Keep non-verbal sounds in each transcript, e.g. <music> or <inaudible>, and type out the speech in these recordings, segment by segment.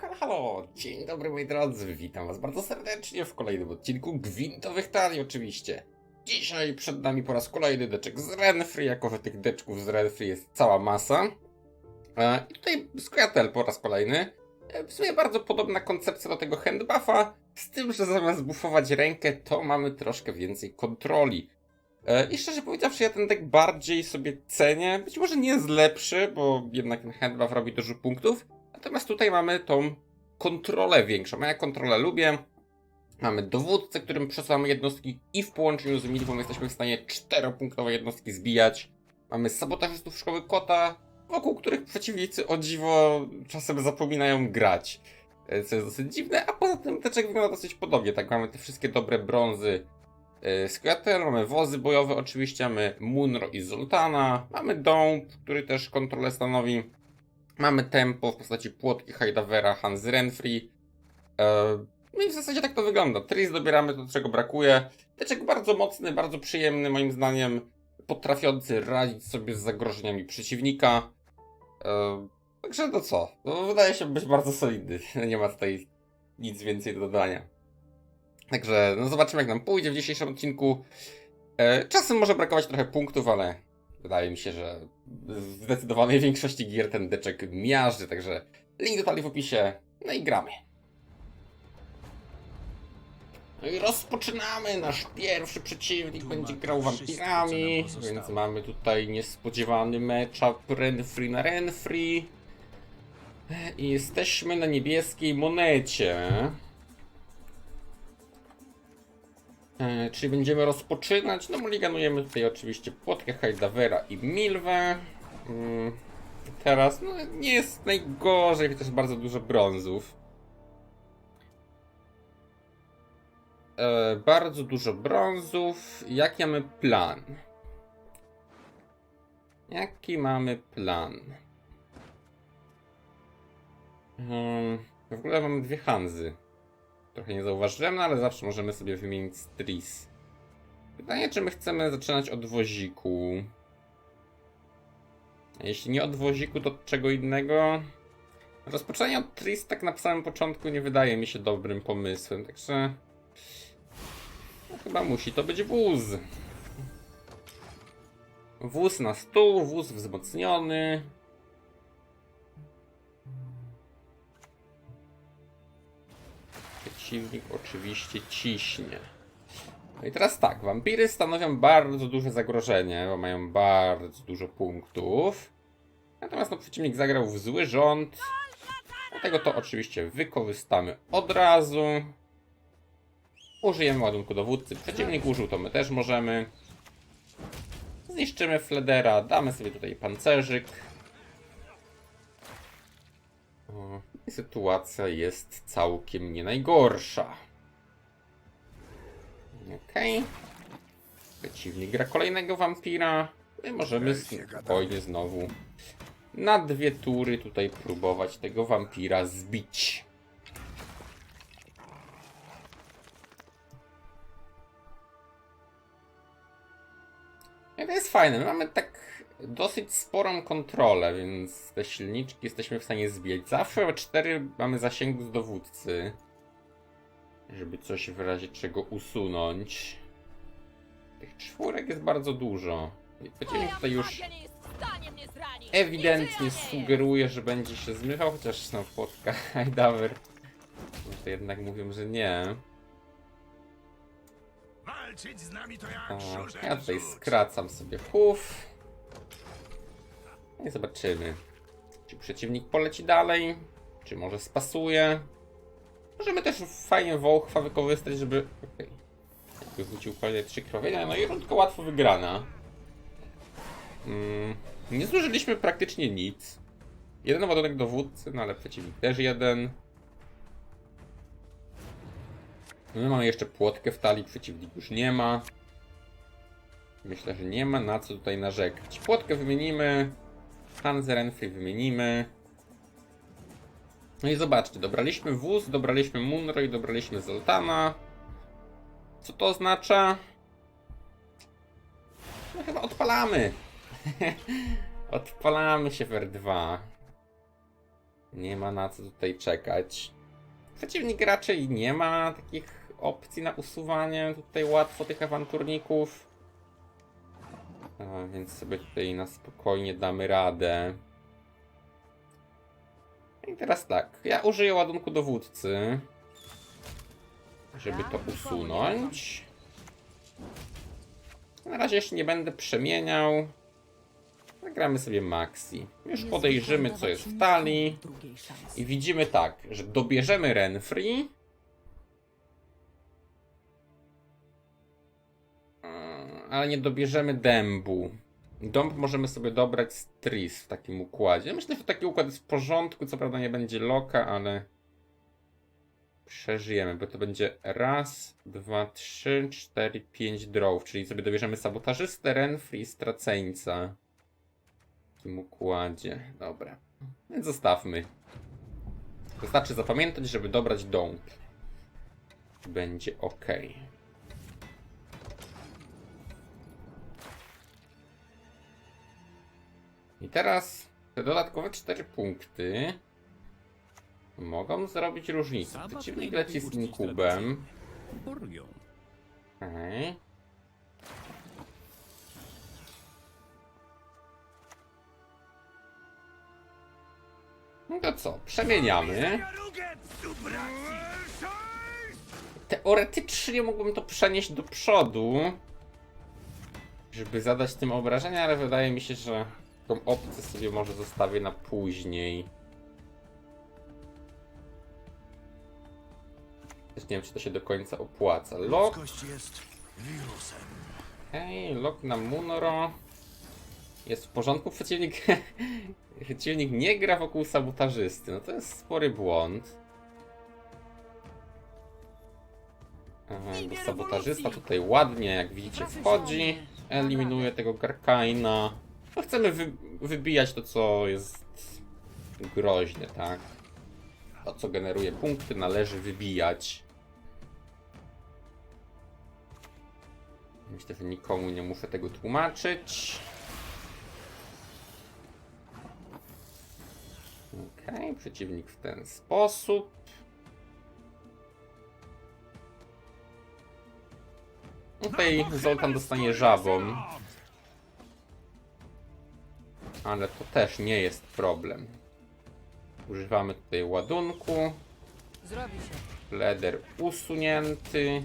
Halo, dzień dobry moi drodzy, witam was bardzo serdecznie w kolejnym odcinku Gwintowych Talii oczywiście. Dzisiaj przed nami po raz kolejny deczek z Renfree, jako że tych deczków z Renfree jest cała masa. E, I tutaj Squirtle po raz kolejny. E, W sumie bardzo podobna koncepcja do tego handbuffa, z tym, że zamiast buffować rękę, to mamy troszkę więcej kontroli. E, I szczerze powiedziawszy, ja ten deck bardziej sobie cenię. Być może nie jest lepszy, bo jednak ten handbuff robi dużo punktów. Natomiast tutaj mamy tą kontrolę większą. Ja kontrolę lubię. Mamy dowódcę, którym przesuwamy jednostki i w połączeniu z milwą jesteśmy w stanie czteropunktowe jednostki zbijać. Mamy sabotażystów szkoły kota, wokół których przeciwnicy o dziwo czasem zapominają grać. E, Co jest dosyć dziwne, a poza tym teczek wygląda dosyć podobnie. Tak, mamy te wszystkie dobre brązy e, Squirtle, mamy wozy bojowe oczywiście, mamy Munro i Zoltana, mamy Dąb, który też kontrolę stanowi. Mamy tempo w postaci płotki Hajdawera, Hans Renfree. E, no i w zasadzie tak to wygląda. Tris dobieramy to, czego brakuje. Teczek bardzo mocny, bardzo przyjemny, moim zdaniem. Potrafiący radzić sobie z zagrożeniami przeciwnika. E, także to co? No, wydaje się być bardzo solidny. <laughs> Nie ma tutaj nic więcej do dodania. Także no zobaczymy, jak nam pójdzie w dzisiejszym odcinku. E, czasem może brakować trochę punktów, ale wydaje mi się, że w zdecydowanej <laughs> większości gier ten deczek miażdży, także link do talii w opisie, no i gramy. No i rozpoczynamy, nasz pierwszy przeciwnik będzie grał wampirami, więc mamy tutaj niespodziewany matchup Renfree na Renfree. I jesteśmy na niebieskiej monecie. E, czyli będziemy rozpoczynać. No, liganujemy tutaj oczywiście płotkę Hajdawera i Milwę. Mm, teraz no, nie jest najgorzej, chociaż bardzo dużo brązów. E, bardzo dużo brązów. Jaki mamy plan? Jaki mamy plan? Hmm, w ogóle mamy dwie Hanzy. Trochę nie zauważyłem, no ale zawsze możemy sobie wymienić Stris. Pytanie, czy my chcemy zaczynać od woziku? Jeśli nie od woziku, to od czego innego? Rozpoczęcie od Tris tak na samym początku nie wydaje mi się dobrym pomysłem, także... No, chyba musi to być wóz. Wóz na stół, wóz wzmocniony. Przeciwnik oczywiście ciśnie. No i teraz tak, wampiry stanowią bardzo duże zagrożenie, bo mają bardzo dużo punktów. Natomiast no, przeciwnik zagrał w zły rząd. Dlatego to oczywiście wykorzystamy od razu. Użyjemy ładunku dowódcy. Przeciwnik użył, to my też możemy. Zniszczymy Fledera, damy sobie tutaj pancerzyk. Sytuacja jest całkiem nie najgorsza. Okej. Przeciwnik gra kolejnego wampira. My możemy spokojnie znowu na dwie tury tutaj próbować tego wampira zbić. I to jest fajne. My mamy tak dosyć sporą kontrolę, więc te silniczki jesteśmy w stanie zbijać. Zawsze o 4 mamy zasięgu z dowódcy. Żeby coś w razie czego usunąć. Tych czwórek jest bardzo dużo. I Przeciwnik tutaj już ewidentnie sugeruje, że będzie się zmywał, chociaż no płotka Hideover. To jednak mówią, że nie. Walczyć z nami to jak O, ja tutaj skracam sobie chów. I zobaczymy, czy przeciwnik poleci dalej, czy może spasuje. Możemy też fajnie Wołchwa wykorzystać, żeby... Okej. Okay. Zwrócił kolejne trzy krowienia, no i rundka łatwo wygrana. Mm, nie zużyliśmy praktycznie nic. Jeden ładunek dowódcy, no ale przeciwnik też jeden. My mamy jeszcze płotkę w talii, przeciwnik już nie ma. Myślę, że nie ma na co tutaj narzekać. Płotkę wymienimy. Hanze Renfrey wymienimy. No i zobaczcie, dobraliśmy wóz, dobraliśmy Munro i dobraliśmy Zoltana. Co to oznacza? No chyba odpalamy. <laughs> odpalamy się w R2. Nie ma na co tutaj czekać. Przeciwnik raczej nie ma takich opcji na usuwanie tutaj łatwo tych awanturników. A, więc sobie tutaj na spokojnie damy radę. I teraz tak, ja użyję ładunku dowódcy, żeby to usunąć. Na razie jeszcze nie będę przemieniał. Zagramy sobie Maxi. Już podejrzymy, co jest w talii. I widzimy tak, że dobierzemy Renfree. Ale nie dobierzemy dębu. Dąb możemy sobie dobrać z Tris w takim układzie. Myślę, że taki układ jest w porządku. Co prawda nie będzie loka, ale przeżyjemy, bo to będzie raz, dwa, trzy, cztery, pięć drawów. Czyli sobie dobierzemy sabotażystę, Renfree i straceńca. W tym układzie. Dobra. Więc zostawmy. Wystarczy zapamiętać, żeby dobrać dąb. Będzie ok. I teraz te dodatkowe 4 punkty mogą zrobić różnicę. Przeciwnik leci z inkubem. Burgią. Okej. No to co? Przemieniamy. Teoretycznie mógłbym to przenieść do przodu, żeby zadać tym obrażenia, ale wydaje mi się, że tą opcję sobie może zostawię na później. Też nie wiem, czy to się do końca opłaca. Ludzkość jest wirusem. hej, lock na Munro. Jest w porządku, przeciwnik, <laughs> przeciwnik nie gra wokół sabotażysty. No to jest spory błąd. Bo sabotażysta tutaj ładnie, jak widzicie, wchodzi. Eliminuje tego Garkaina. No chcemy wy wybijać to, co jest groźne, tak? To, co generuje punkty, należy wybijać. Myślę, że nikomu nie muszę tego tłumaczyć. Okej, przeciwnik w ten sposób. Tutaj Zoltan dostanie żabą, ale to też nie jest problem. Używamy tutaj ładunku. Zrobi się. Leder usunięty.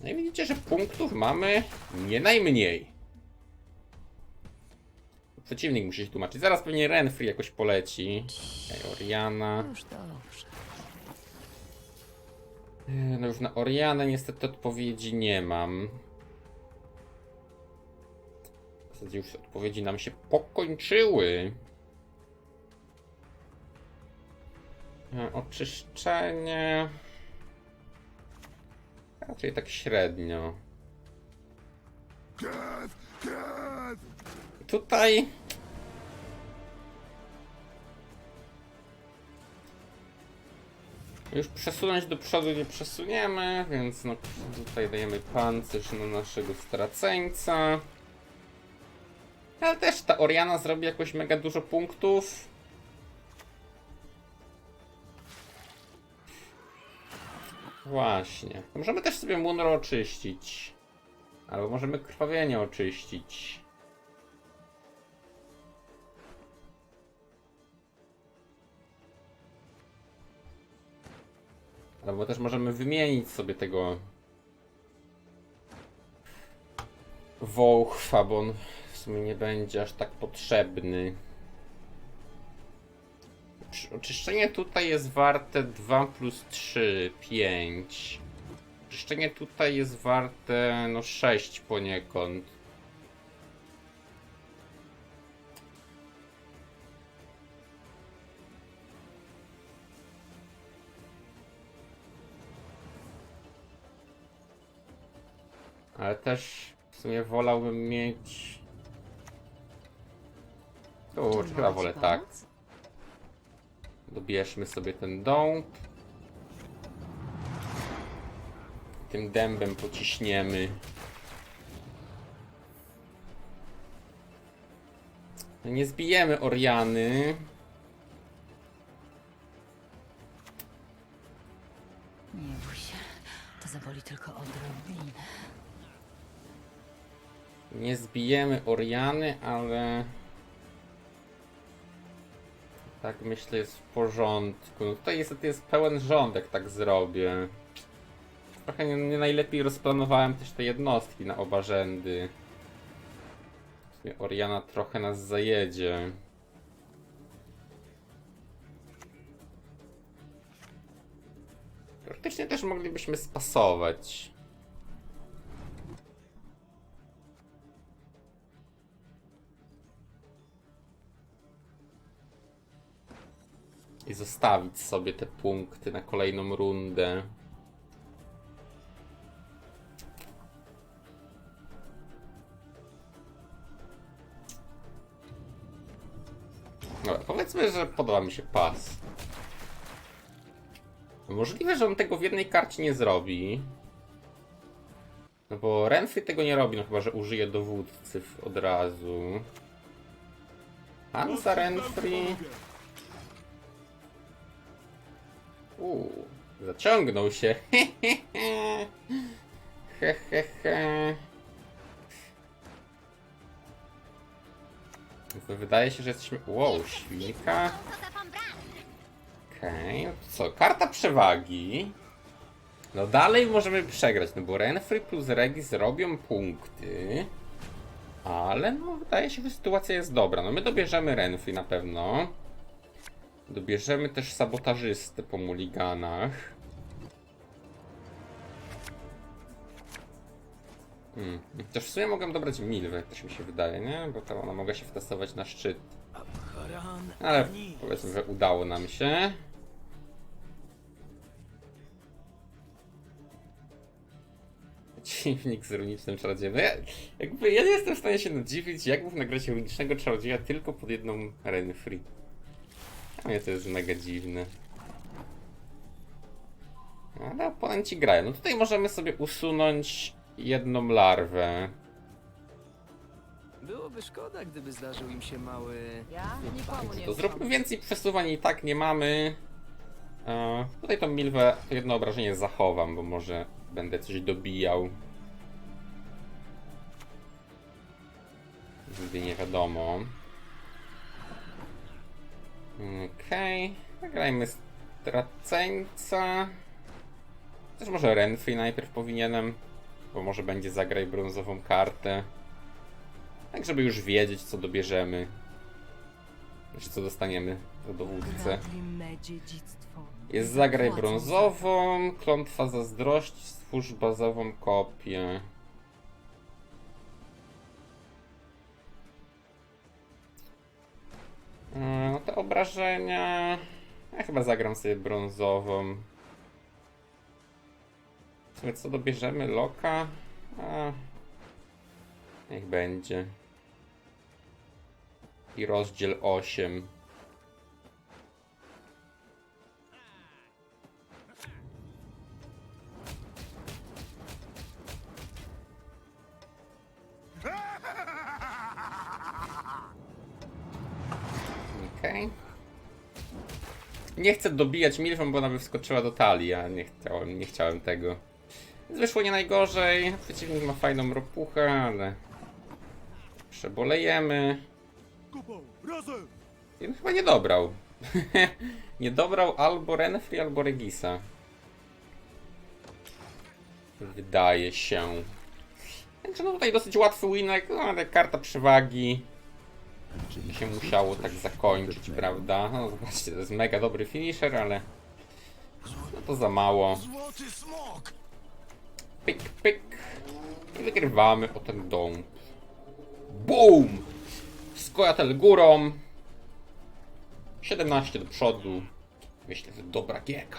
No i widzicie, że punktów mamy nie najmniej. Przeciwnik musi się tłumaczyć. Zaraz pewnie Renfree jakoś poleci. Okej, Oriana. Już dobrze. Eee, No już na Orianę niestety odpowiedzi nie mam. W zasadzie już odpowiedzi nam się pokończyły. E, Oczyszczenie. Raczej tak średnio. Tutaj. Już przesunąć do przodu nie przesuniemy, więc no tutaj dajemy pancerz na naszego straceńca. Ale też ta Oriana zrobi jakoś mega dużo punktów. Właśnie. Możemy też sobie Munro oczyścić. Albo możemy krwawienie oczyścić. Albo też możemy wymienić sobie tego Wołchwa, bo sumie nie będzie aż tak potrzebny. Oczyszczenie tutaj jest warte 2 plus 3, 5. Oczyszczenie tutaj jest warte no 6 poniekąd. Ale też w sumie wolałbym mieć. Kurczę, chyba wolę tak. Dobierzmy sobie ten dąb. Tym dębem pociśniemy. Nie zbijemy Oriany. Nie bój się. To zaboli tylko odrobinę. Nie zbijemy Oriany, ale... Tak myślę jest w porządku. No tutaj niestety jest pełen rząd, jak tak zrobię. Trochę nie, nie najlepiej rozplanowałem też te jednostki na oba rzędy. Oriana trochę nas zajedzie. Teoretycznie też moglibyśmy spasować. I zostawić sobie te punkty na kolejną rundę. Dobra, powiedzmy, że podoba mi się pas. Możliwe, że on tego w jednej karcie nie zrobi. No bo Renfrey tego nie robi, no chyba, że użyje dowódcy od razu. Hansa Renfrey. Uuu, zaciągnął się. <laughs> he, he, he. Wydaje się, że jesteśmy... Wow, świnka. Okej, no to co? Karta przewagi. No dalej możemy przegrać, no bo Renfrey plus Regis robią punkty. Ale no wydaje się, że sytuacja jest dobra. No my dobierzemy Renfrey na pewno. Dobierzemy też sabotażystę po muliganach. Hmm. Też w sumie mogę dobrać Milwę, też mi się wydaje, nie? Bo to ona mogła się wtestować na szczyt. Ale powiedzmy, że udało nam się. Dziwnik z runicznym czarodziejem. No ja, jakby ja nie jestem w stanie się nadziwić, jak mógł nagrać runicznego czarodzieja tylko pod jedną Renfree. Mnie to jest mega dziwne. Ale oponenci grają. No tutaj możemy sobie usunąć jedną larwę. Byłoby szkoda, gdyby zdarzył im się mały. Ja nikomu nie To zróbmy więcej przesuwań i tak nie mamy. E, tutaj tą milwę, to jedno obrażenie zachowam, bo może będę coś dobijał. Nigdy nie wiadomo. Okej, zagrajmy straceńca. Też może Renfrey najpierw powinienem, bo może będzie zagraj brązową kartę. Tak, żeby już wiedzieć, co dobierzemy. Znaczy, co dostaniemy me dziedzictwo. Jest zagraj brązową, klątwa zazdrości, stwórz bazową kopię. No te obrażenia... Ja chyba zagram sobie brązową. W co dobierzemy? Loka? A, niech będzie. I rozdziel 8. Nie chcę dobijać Milfą, bo ona by wskoczyła do talii, a nie chciałem, nie chciałem tego. Więc wyszło nie najgorzej. Przeciwnik ma fajną ropuchę, ale... Przebolejemy. I chyba nie dobrał. <laughs> nie dobrał albo Renfrey, albo Regisa. Wydaje się. Także no tutaj dosyć łatwy winek, no ale karta przewagi. By się musiało tak zakończyć, prawda? No zobaczcie, to jest mega dobry finisher, ale... No to za mało. Pyk, pyk. I wygrywamy o ten dom. BOOM! Skojatel górą. 17 do przodu. Myślę, że dobra gierka.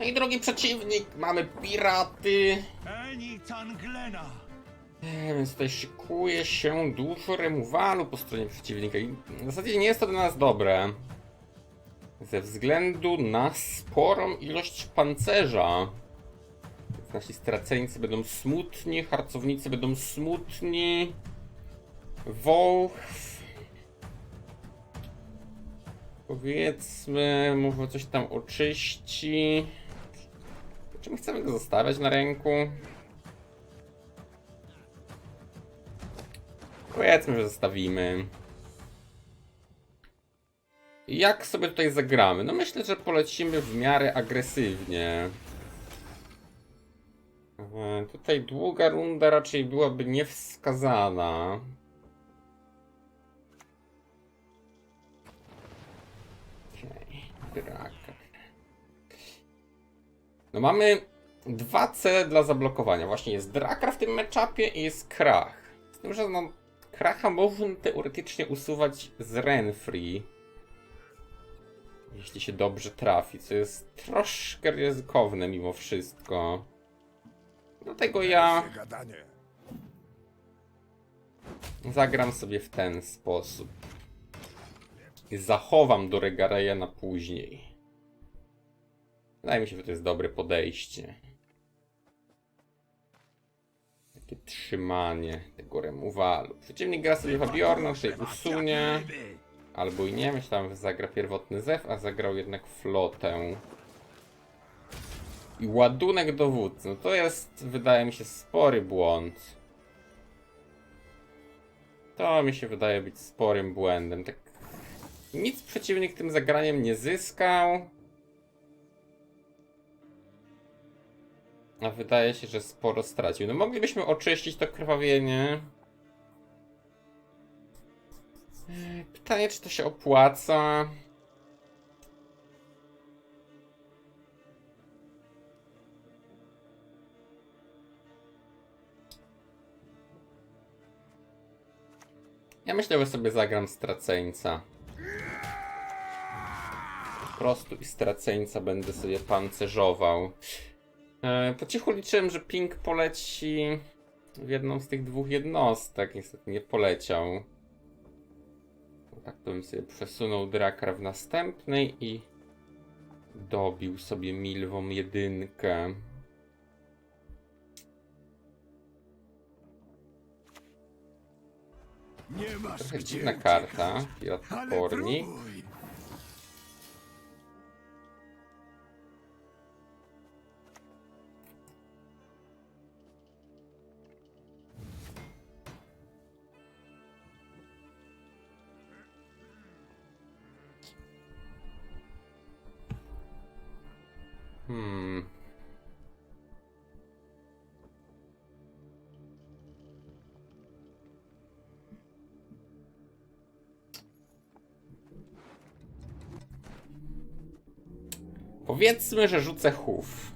No i drogi przeciwnik, mamy piraty. Eni Tanglena! E, Więc tutaj szykuje się dużo remowalu po stronie przeciwnika i w zasadzie nie jest to dla nas dobre. Ze względu na sporą ilość pancerza. Nasi straceńcy będą smutni, harcownicy będą smutni. Wołch. Powiedzmy, może coś tam oczyści. Czy my chcemy go zostawiać na ręku? Powiedzmy, że zostawimy. Jak sobie tutaj zagramy? No myślę, że polecimy w miarę agresywnie. Tutaj długa runda raczej byłaby niewskazana. Draka. No mamy dwa cele dla zablokowania. Właśnie jest Drakar w tym meczapie i jest Krach. Z tym, że no, Kracha można teoretycznie usuwać z Renfree. Jeśli się dobrze trafi, co jest troszkę ryzykowne mimo wszystko. Dlatego ja zagram sobie w ten sposób. I zachowam do Regareja na później. Wydaje mi się, że to jest dobre podejście. Trzymanie tego remowalu. Przeciwnik gra sobie Fabiorna, tutaj usunie. Albo i nie, myślałem, że zagra pierwotny zew, a zagrał jednak flotę. I ładunek dowódcy. No to jest, wydaje mi się, spory błąd. To mi się wydaje być sporym błędem. Tak. Nic przeciwnik tym zagraniem nie zyskał. A wydaje się, że sporo stracił. No moglibyśmy oczyścić to krwawienie. Ej, Pytanie, czy to się opłaca? Ja myślę, że sobie zagram straceńca. Po prostu i straceńca będę sobie pancerzował. E, po cichu liczyłem, że ping poleci w jedną z tych dwóch jednostek. Niestety nie poleciał. Tak to bym sobie przesunął Drakar w następnej i dobił sobie Milwą jedynkę. Nie masz Trochę dziwna karta. Pirat Pornik. Powiedzmy, że rzucę chów.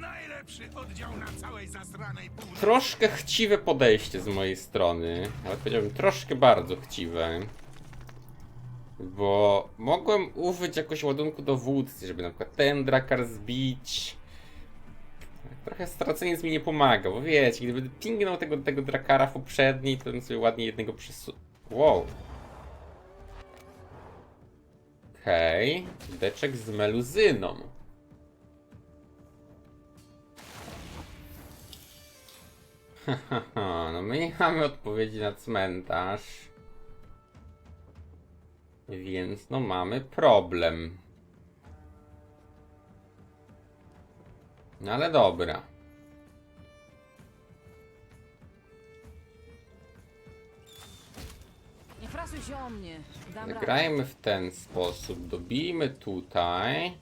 Najlepszy oddział na całej zasranej północy. Troszkę chciwe podejście z mojej strony. Nawet powiedziałbym troszkę bardzo chciwe. Bo mogłem użyć jakoś ładunku dowódcy, żeby na przykład ten drakar zbić. Trochę straceniec mi nie pomaga, bo wiecie, gdyby pingnął tego, tego drakara w poprzedniej, to bym sobie ładnie jednego przysu... Wow. Okej, deczek z meluzyną. <laughs> No my nie mamy odpowiedzi na cmentarz. Więc no mamy problem. No ale dobra. Frasuj się o mnie. Dam radę. Zagrajmy w ten sposób. Dobijmy tutaj.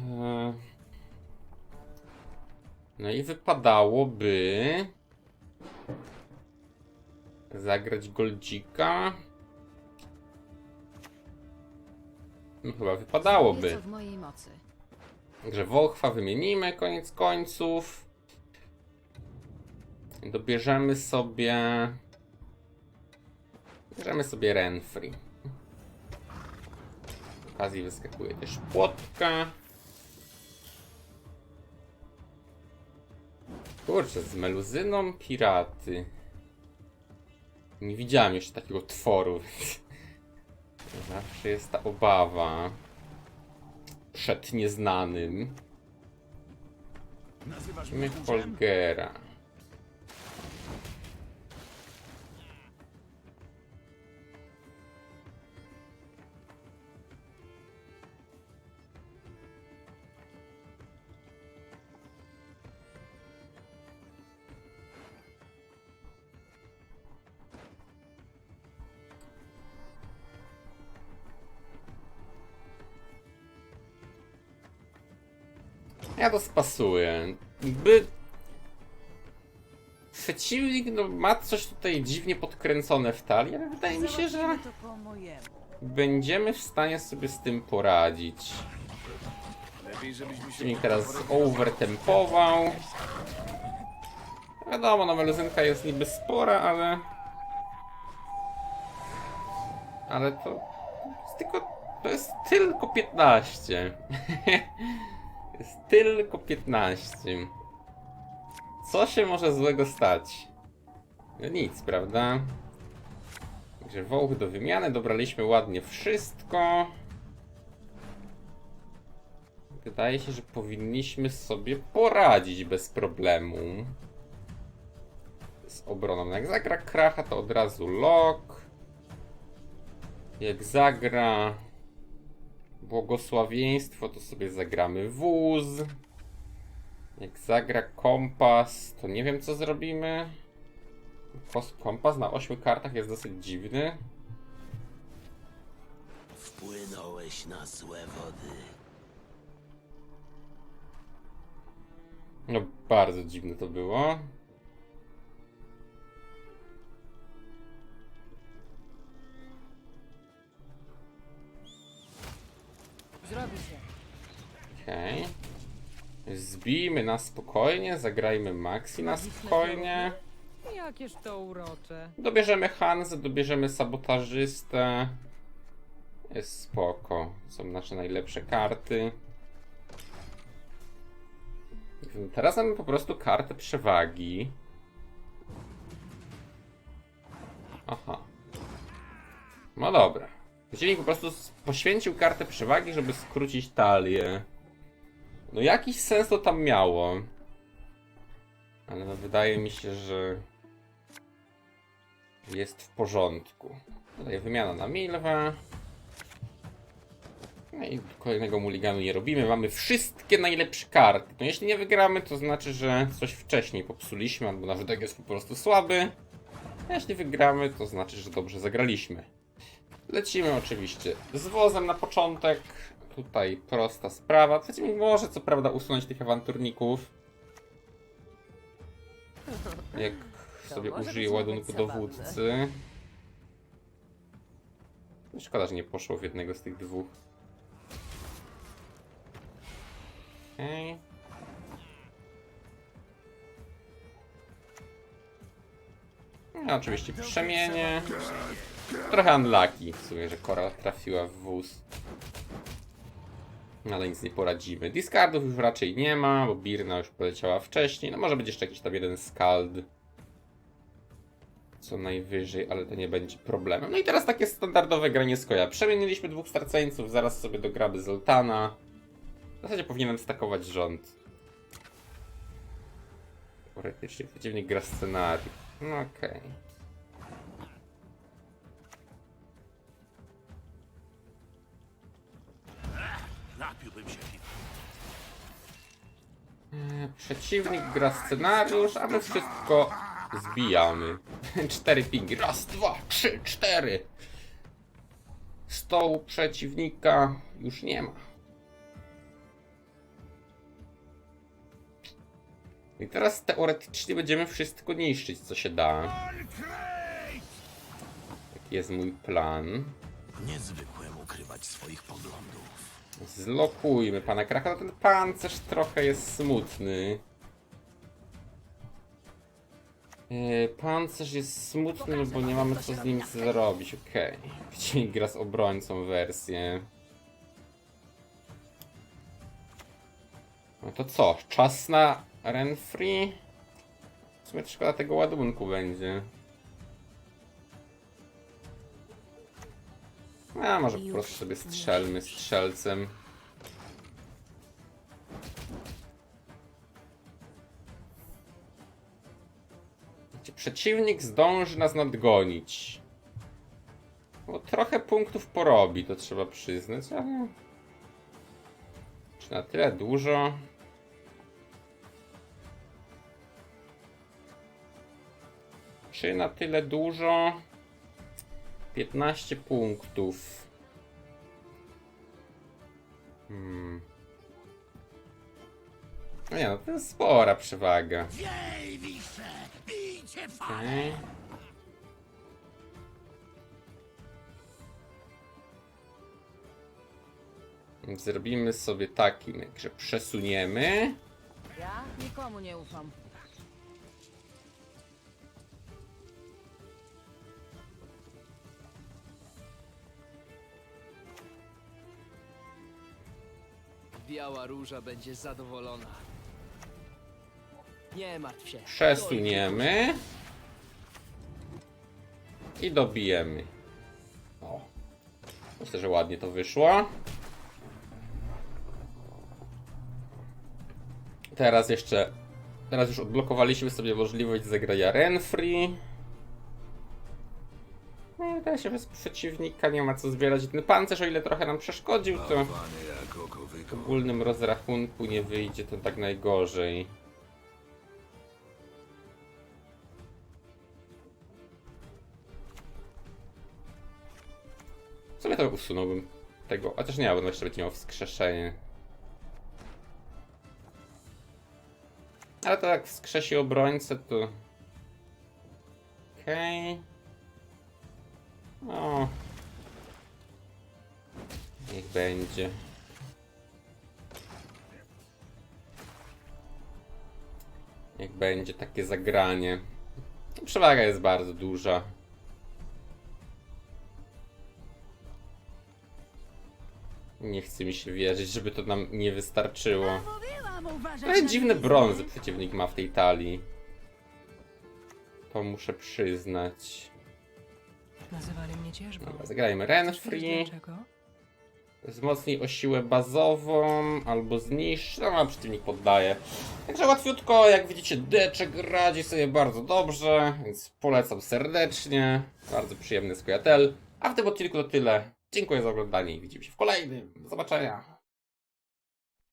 Eee. No i wypadałoby zagrać Goldzika. No chyba wypadałoby. Nieco w mojej mocy. Także Wolchwa wymienimy koniec końców. Dobierzemy sobie. Bierzemy sobie Renfree. Okazji wyskakuje też płotka. Kurczę, z meluzyną piraty. Nie widziałem jeszcze takiego tworu, <laughs> zawsze jest ta obawa. przed nieznanym. Nazywasz My to spasuję. By... Przeciwnik no, ma coś tutaj dziwnie podkręcone w talii, ale wydaje mi się, że to będziemy w stanie sobie z tym poradzić. Lepiej, żebyśmy się Przeciwnik teraz overtempował. Wiadomo, no meluzynka jest niby spora, ale... Ale to... jest tylko... To jest tylko 15. <laughs> jest tylko 15. Co się może złego stać? No nic, prawda? Także wołch do wymiany, dobraliśmy ładnie wszystko. Wydaje się, że powinniśmy sobie poradzić bez problemu. Z obroną. Jak zagra kracha, to od razu lock. Jak zagra błogosławieństwo, to sobie zagramy wóz. Jak zagra kompas, to nie wiem co zrobimy. Kompas na 8 kartach jest dosyć dziwny. Wpłynąłeś na złe wody. No bardzo dziwne to było. Okej. Zbijmy na spokojnie, zagrajmy Maxi na spokojnie. Jakież to urocze. Dobierzemy Hanzę, dobierzemy sabotażystę. Jest spoko. Są nasze najlepsze karty. Teraz mamy po prostu kartę przewagi. Aha. No dobra. Przeciwnik po prostu poświęcił kartę przewagi, żeby skrócić talię. No jakiś sens to tam miało. Ale no wydaje mi się, że jest w porządku. Tutaj wymiana na Milwę. No i kolejnego muliganu nie robimy. Mamy wszystkie najlepsze karty. No jeśli nie wygramy, to znaczy, że coś wcześniej popsuliśmy, albo nasz deck jest po prostu słaby. A jeśli wygramy, to znaczy, że dobrze zagraliśmy. Lecimy oczywiście z wozem na początek. Tutaj prosta sprawa. Przeciwnik może co prawda usunąć tych awanturników. Jak sobie może użyje być ładunku dowódcy. Szkoda, że nie poszło w jednego z tych dwóch. Okej. No, oczywiście przemienię. Trochę unlucky w sumie, że Kora trafiła w wóz. Ale nic nie poradzimy. Discardów już raczej nie ma, bo Birna już poleciała wcześniej. No może być jeszcze jakiś tam jeden Skald. Co najwyżej, ale to nie będzie problemem. No i teraz takie standardowe granie z koja. Przemieniliśmy dwóch starceńców, zaraz sobie dogramy Zoltana. W zasadzie powinienem stakować rząd. Teoretycznie przeciwnik gra scenariusz. No okej. napiłbym Przeciwnik gra scenariusz, a my wszystko zbijamy. <laughs> Cztery pingi. Raz, dwa, trzy, cztery. Stołu przeciwnika już nie ma. I teraz teoretycznie będziemy wszystko niszczyć, co się da. Taki jest mój plan. Niezwykłem ukrywać swoich poglądów. Zlokujmy pana Kracha. No ten pancerz trochę jest smutny. Yy, pancerz jest smutny, no bo nie mamy co z nim zrobić. Okej. Okay. Gra z obrońcą wersję. No to co? Czas na Renfree? W sumie szkoda tego ładunku będzie. A może po prostu sobie strzelmy strzelcem. Przeciwnik zdąży nas nadgonić. Bo trochę punktów porobi, to trzeba przyznać, ale... Czy na tyle dużo? Czy na tyle dużo? 15 punktów. Hmm. No nie, no to jest spora przewaga. Okej. Zrobimy sobie taki myk, że przesuniemy. Ja nikomu nie ufam. Biała róża będzie zadowolona. Nie martw się. Przesuniemy. I dobijemy. O. Myślę, że ładnie to wyszło. Teraz jeszcze. Teraz już odblokowaliśmy sobie możliwość zagrania Renfree. No i teraz się bez przeciwnika nie ma co zbierać. Ten pancerz, o ile trochę nam przeszkodził, to w ogólnym rozrachunku nie wyjdzie to tak najgorzej. W sumie to usunąłbym tego, chociaż nie, bo jeszcze będzie miał wskrzeszenie. Ale to jak wskrzesi obrońcę, to... Okej. O. Niech będzie. Niech będzie takie zagranie. Przewaga jest bardzo duża. Nie chce mi się wierzyć, żeby to nam nie wystarczyło. Trochę dziwne brązy przeciwnik ma w tej talii. To muszę przyznać. Nazywali mnie cieżbą. Dobra, zagrajmy Renfree. Dlaczego? Wzmocnij o siłę bazową, albo zniszcz. No, a przeciwnik poddaje. Także łatwiutko, jak widzicie, deczek radzi sobie bardzo dobrze, więc polecam serdecznie. Bardzo przyjemny skojatel. A w tym odcinku to tyle. Dziękuję za oglądanie i widzimy się w kolejnym. Do zobaczenia.